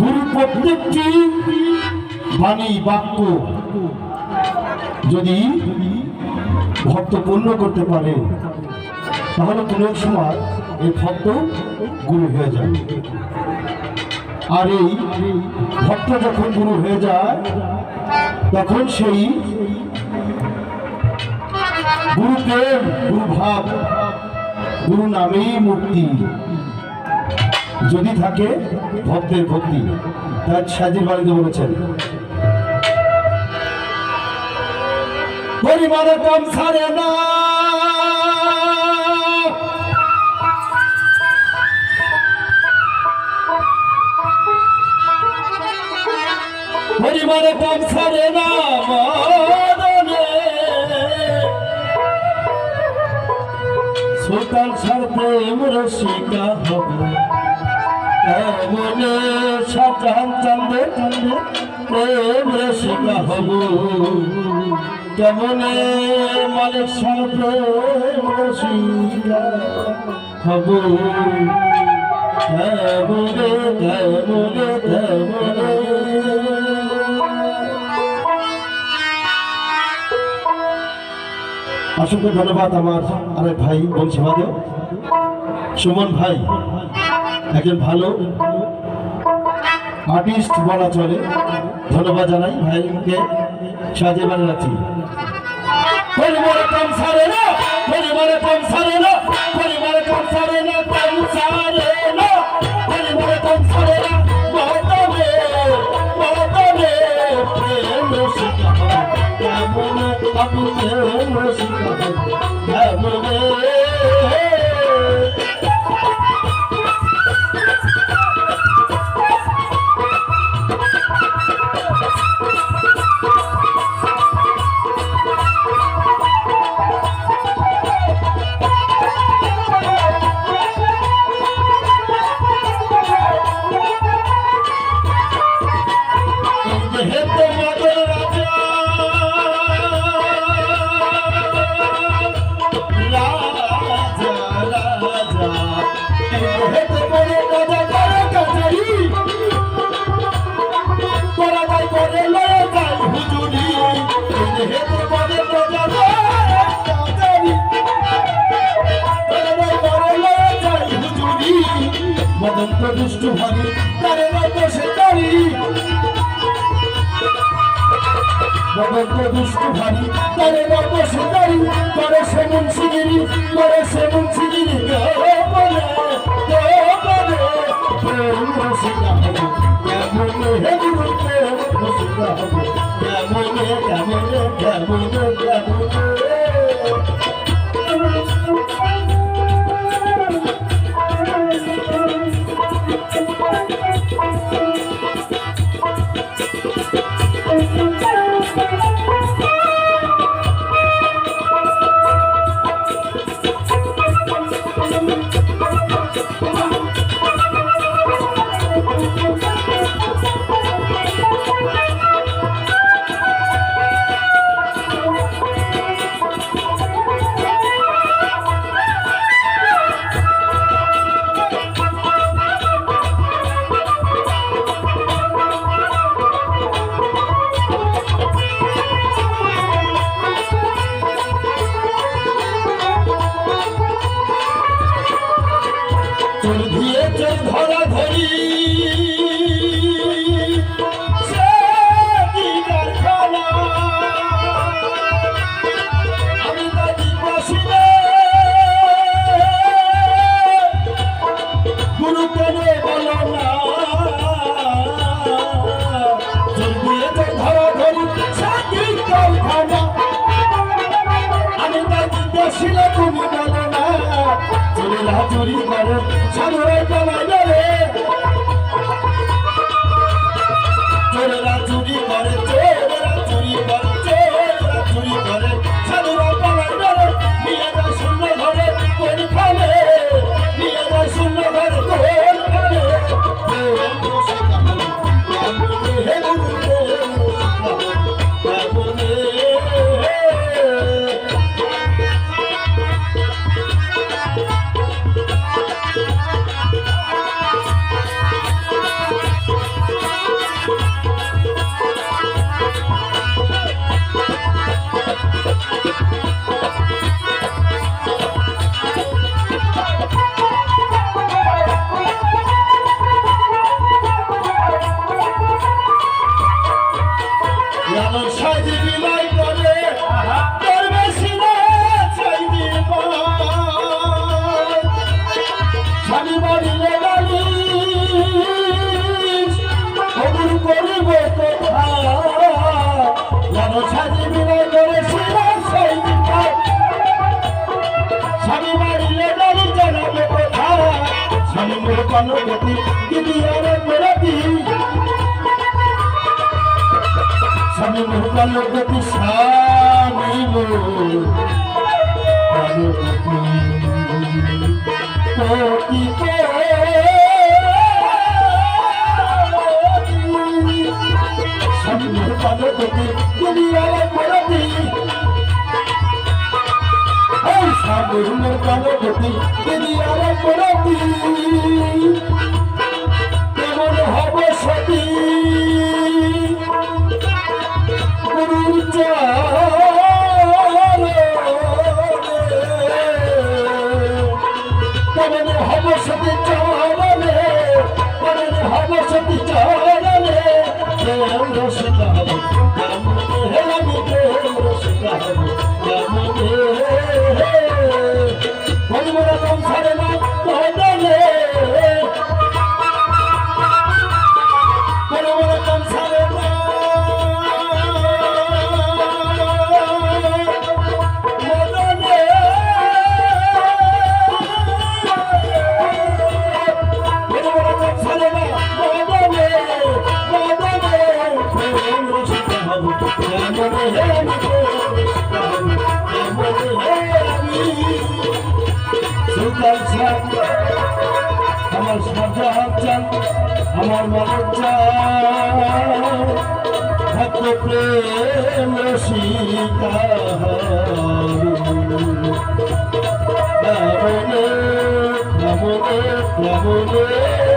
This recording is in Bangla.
গুরু প্রত্যেকটি বাণী বাক্য যদি ভক্ত পূর্ণ করতে পারে, তাহলে কোনো সময় এই ভক্ত গুরু হয়ে যায়। আর এই ভক্ত যখন গুরু হয়ে যায়, তখন সেই গুরু প্রেম গুরু গুরু নামেই মুক্তি। যদি থাকে, ভক্তের ভক্তি। তার সাজির বাড়িতে বলেছেন। পরিমাণে কম ছাড়ে না। পরিমাণে কম ছাড়ে না সুলতান সার প্রেম হবে। কেমনে সাজান চান্দে চান্দে প্রেম রসিকা হব। কেমনে মালিক হব? কেমনে কেমনে কেমনে? অসংখ্য ধন্যবাদ আমার আরেক ভাই বংশীবাদেও সুমন ভাই একজন ভালো আর্টিস্ট বলা চলে। ধন্যবাদ জানাই ভাইকে সাজে বানে রাখছি পরিবারে কম সারে না, পরিবারে কম সারে না, পরিবারে কম সারে না কম সারে না, পরিবারে কম সারে না। বদন্ত দুষ্টু ভারী তারে গর্ব সুন্দরী করে সে মুন্সিগিরি করে সে মুন্সিগিরি বলে বলে। প্রেম রসিকা হবে কেমন হে চুরি করে সাগরে পালায় কালো গতি স্বামী মোর কালো গতি স্বামী কালো গতি স্বামী মোর কালো গতি দিদি আরে মেরাতি এই সাগর মোর হবে আমার শাহজাহান চান আমার চান ভক্ত প্রেম রসিকা রাবণে রাবণে রাবণে